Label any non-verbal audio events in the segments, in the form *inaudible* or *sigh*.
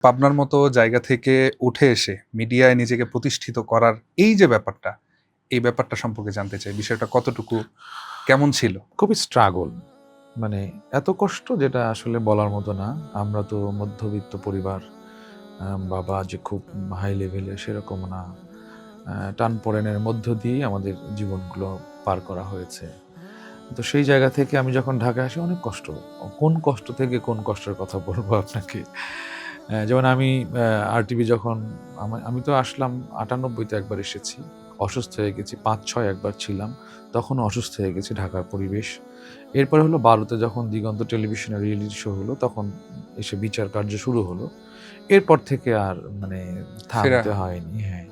পাবনার মতো জায়গা থেকে উঠে এসে মিডিয়ায় নিজেকে প্রতিষ্ঠিত করার এই যে ব্যাপারটা এই ব্যাপারটা সম্পর্কে জানতে চাই। বিষয়টা কতটুকু কেমন ছিল? খুবই স্ট্রাগল মানে এত কষ্ট যেটা আসলে বলার মতো না। আমরা তো মধ্যবিত্ত পরিবার বাবা যে খুব হাই লেভেলে সেরকম না। আহ, টানপোড়েনের মধ্য দিয়ে আমাদের জীবনগুলো পার করা হয়েছে। তো সেই জায়গা থেকে আমি যখন ঢাকায় আসি অনেক কষ্ট। কোন কষ্ট থেকে কোন কষ্টের কথা বলব আপনাকে? যেমন আমি আরটিভি যখন আমা- তো আসলাম আটানব্বইতে একবার এসেছি অসুস্থ হয়ে গেছি পাঁচ ছয় একবার ছিলাম তখন অসুস্থ হয়ে গেছি ঢাকার পরিবেশ। এরপরে হলো বারোতে যখন দিগন্ত টেলিভিশনে রিয়েলিটি শো হলো তখন এসে বিচার কার্য শুরু হলো। এরপর থেকে আর মানে থাকতে হয়নি। হ্যাঁ।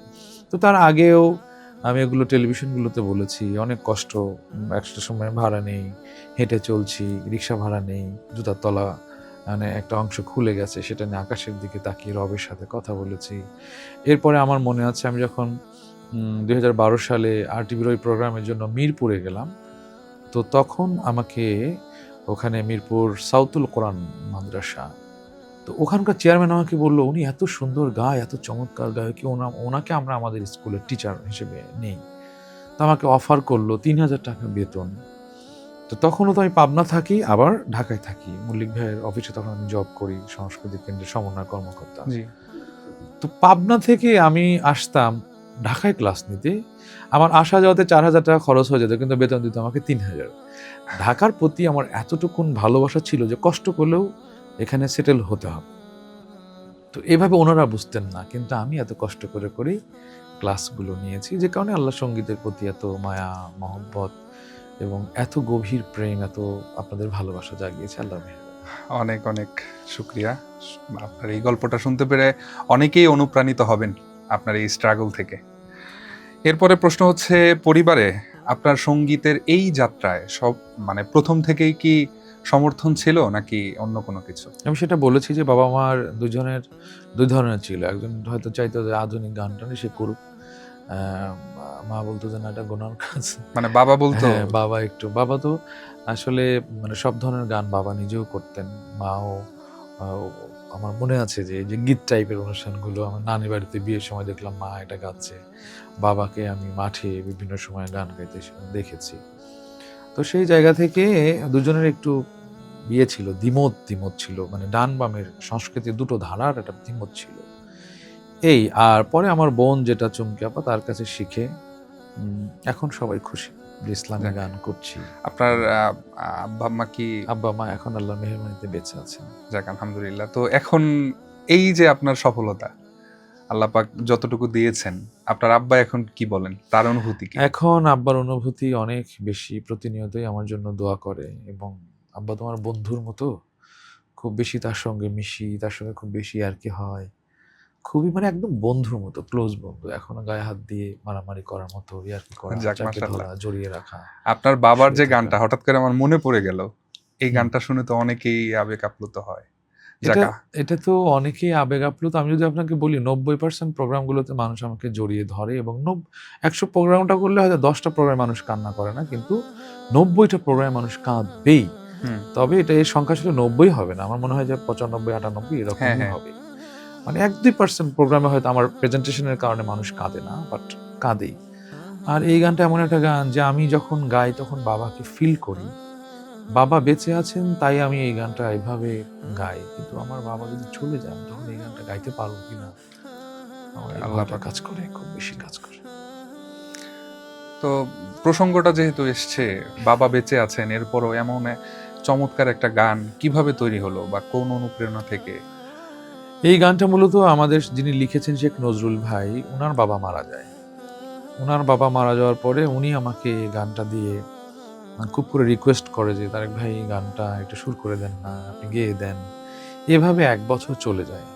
তো তার আগেও আমি এগুলো টেলিভিশনগুলোতে বলেছি অনেক কষ্ট একটা সময় ভাড়া নেই হেঁটে চলছি রিক্সা ভাড়া নেই জুতার তলা মানে একটা অংশ খুলে গেছে, সেটা নিয়ে আকাশের দিকে তাকিয়ে রবের সাথে কথা বলেছি। এরপরে আমার মনে আছে, আমি যখন দুই হাজার বারো সালে আর টিভির ওই প্রোগ্রামের জন্য মিরপুরে গেলাম, তো তখন আমাকে ওখানে মিরপুর সাউতুল কোরআন মাদ্রাসা, তো ওখানকার চেয়ারম্যান আমাকে বলল, উনি এত সুন্দর গায়, এত চমৎকার গায়, কি ওনা, ওনাকে আমরা আমাদের স্কুলের টিচার হিসেবে নেই? তো আমাকে অফার করল তিন হাজার টাকা বেতন। তো তখনও তো আমি পাবনা থাকি আবার ঢাকায় থাকি। মল্লিক ভাইয়ের অফিসে তখন আমি জব করি সংস্কৃতি কেন্দ্রের সমন্বয় কর্মকর্তা। তো পাবনা থেকে আমি আসতাম ঢাকায় ক্লাস নিতে। আমার আসা যাওয়াতে চার হাজার টাকা খরচ হয়ে যেত কিন্তু বেতন দিত আমাকে তিন হাজার। ঢাকার প্রতি আমার এতটুকুন ভালোবাসা ছিল যে কষ্ট করলেও এখানে সেটেল হতে হবে। তো এভাবে ওনারা বুঝতেন না কিন্তু আমি এত কষ্ট করে করেই ক্লাসগুলো নিয়েছি যে কারণে আল্লাহ সঙ্গীতের প্রতি এত মায়া মহব্বত এবং এত গভীর প্রেম এত আপনাদের ভালোবাসা জাগিয়েছে আল্লাহ অনেক অনেক শুক্রিয়া। আপনার এই গল্পটা শুনতে পেরে অনেকেই অনুপ্রাণিত হবেন আপনার এই স্ট্রাগল থেকে। এরপরে প্রশ্ন হচ্ছে পরিবারে আপনার সঙ্গীতের এই যাত্রায় সব মানে প্রথম থেকেই কি সমর্থন ছিল নাকি অন্য কোনো কিছু? আমি সেটা বলেছি যে বাবা মার দুজনের দুই ধরনের ছিল। একজন হয়তো চাইতো যে আধুনিক গান টানে সে করুক। মা বলতো যে না এটা গোনার কাজ। মানে বাবা বলতো? হ্যাঁ, বাবা একটু। বাবা তো আসলে মানে সব ধরনের গান বাবা নিজেও করতেন। মাও আমার মনে আছে যে এই যে গীত টাইপের অনুষ্ঠানগুলো আমার নানি বাড়িতে বিয়ের সময় দেখলাম মা এটা গাচ্ছে। বাবাকে আমি মাঠে বিভিন্ন সময় গান গাইতে দেখেছি। তো সেই জায়গা থেকে দুজনের একটু বিয়ে ছিল দ্বিমত দ্বিমত ছিল। মানে ডান বামের সংস্কৃতির দুটো ধারার একটা দ্বিমত ছিল। এই আর পরে আমার বোন যেটা চমকে আপা তার কাছে শিখে এখন সবাই খুশি। যে ইসলামী গান করছি। আপনার আব্বা আম্মা কি? আব্বা মা এখন আল্লাহ মেহরবানিতে বেঁচে আছেন। যাক আলহামদুলিল্লাহ। তো এখন এই যে আপনার সফলতা আল্লাহ পাক যতটুকু দিয়েছেন আপনার আব্বা এখন কি বলেন? তার অনুভূতি কি? এখন আব্বার অনুভূতি অনেক বেশি প্রতিনিয়তই আমার জন্য দোয়া করে। এবং আব্বা তোমার বন্ধুর মতো খুব বেশি তার সঙ্গে মিশি তার সঙ্গে খুব বেশি আর কি হয়। খুবই মানে একদম বন্ধুর মতো ক্লোজ বন্ধু। এখনও গায়ে হাত দিয়ে মারামারি করার মতো ইয়ার কি করা চাপে ধরা জড়িয়ে রাখা। আপনার বাবার যে গানটা হঠাৎ করে আমার মনে পড়ে গেল এই গানটা শুনে তো অনেকেই আবেগ আপ্লুত হয়। এটা তো অনেকেই আবেগ আপ্লুত। আমি যদি আপনাকে বলি নব্বই পার্সেন্ট প্রোগ্রামগুলোতে মানুষ আমাকে জড়িয়ে ধরে এবং একশো প্রোগ্রামটা করলে হয়তো দশটা প্রোগ্রামে মানুষ কান্না করে না কিন্তু নব্বইটা প্রোগ্রামে মানুষ কাঁদবেই। তবে এটা এর সংখ্যা ছিল নব্বই হবে না আমার মনে হয় যে পঁচানব্বই আটানব্বই হ্যাঁ, এরকমই হ্যাঁ। হবে। মানে এক দুই পার্সেন্ট প্রোগ্রামে হয়তো আমার প্রেজেন্টেশনের কারণে মানুষ কাঁদে না বাট কাঁদেই। আর এই গানটা এমন একটা গান যে আমি যখন গাই তখন বাবাকে ফিল করি। বাবা বেঁচে আছেন তাই আমি এই গানটা এইভাবে গাই। কিন্তু আমার বাবা যদি চলে যান তখন এই গানটা গাইতে পারব কিনা? আমার এই আল্লাহ ভয়টা পাক। কাজ করে খুব বেশি কাজ করে। তো প্রসঙ্গটা যেহেতু এসছে বাবা বেঁচে আছেন এরপরও এমন চমৎকার একটা গান কীভাবে তৈরি হলো বা কোন অনুপ্রেরণা থেকে এই গানটা মূলত আমাদের যিনি লিখেছেন শেখ নজরুল ভাই ওনার বাবা মারা যায়। ওনার বাবা মারা যাওয়ার পরে উনি আমাকে গানটা দিয়ে খুব করে রিকোয়েস্ট করে যে, তারেক ভাই গানটা একটু সুর করে দেন না, আপনি গেয়ে দেন। এভাবে এক বছর চলে যায়।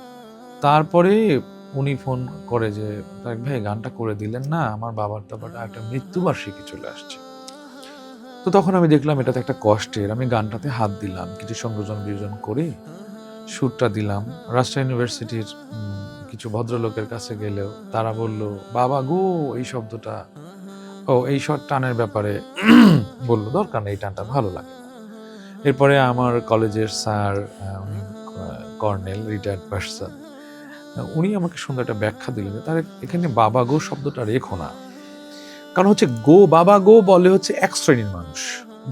তারপরে উনি ফোন করে যে, তারেক ভাই গানটা করে দিলেন না, আমার বাবার তো আবার একটা মৃত্যুবার্ষিকী চলে আসছে। তো তখন আমি দেখলাম এটা তো একটা কষ্টের, আমি গানটাতে হাত দিলাম, কিছু সংযোজন বিয়োজন করে সুরটা দিলাম। রাজশাহী ইউনিভার্সিটির কিছু ভদ্রলোকের কাছে গেলেও তারা বলল বাবা গো এই শব্দটা। ও এই সব টানের ব্যাপারে *clears throat* বলল দরকার নেই এই টানটা ভালো লাগে এরপরে আমার কলেজের স্যার উনি কর্নেল রিটায়ার্ড পার্সন উনি আমাকে সুন্দর একটা ব্যাখ্যা দিলেন তার এখানে বাবা গো শব্দটা রেখো না। কারণ হচ্ছে গো বাবা গো বলে হচ্ছে এক শ্রেণির মানুষ।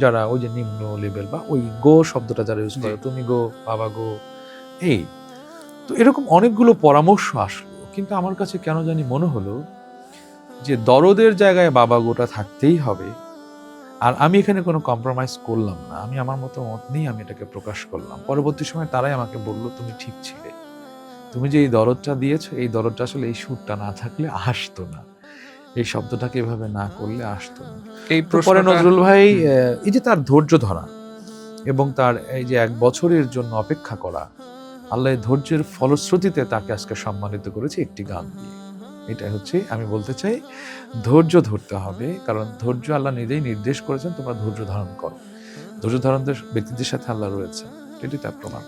যারা ওই যে নিম্ন লেভেল বা ওই গো শব্দটা যারা ইউজ করে তুমি গো বাবা গো। এই তো এরকম অনেকগুলো পরামর্শ আসলো কিন্তু আমার কাছে কেন জানি মনে হলো যে দরদের জায়গায় বাবা গোটা থাকতেই হবে। আর আমি এখানে কোনো কম্প্রোমাইজ করলাম না আমি আমার মতো মত নিয়ে আমি এটাকে প্রকাশ করলাম। পরবর্তী সময় তারাই আমাকে বলল তুমি ঠিক ছিলে। তুমি যে এই দরদটা দিয়েছ এই দরদটা আসলে এই সুরটা না থাকলে আসতো না। এই শব্দটাকে এভাবে না করলে আসতো না। এই পরে নজরুল ভাই এই যে তার ধৈর্য ধরা এবং তার এই যে এক বছরের জন্য অপেক্ষা করা আল্লাহ ধৈর্যের ফলশ্রুতিতে তাকে আজকে সম্মানিত করেছে একটি গান দিয়ে। এটাই হচ্ছে, আমি বলতে চাই, ধৈর্য ধরতে হবে, কারণ ধৈর্য আল্লাহ নিজেই নির্দেশ করেছেন, তোমরা ধৈর্য ধারণ করো। ধৈর্য ধারণদের ব্যক্তিদের সাথে আল্লাহ রয়েছে এটি তার প্রমাণ।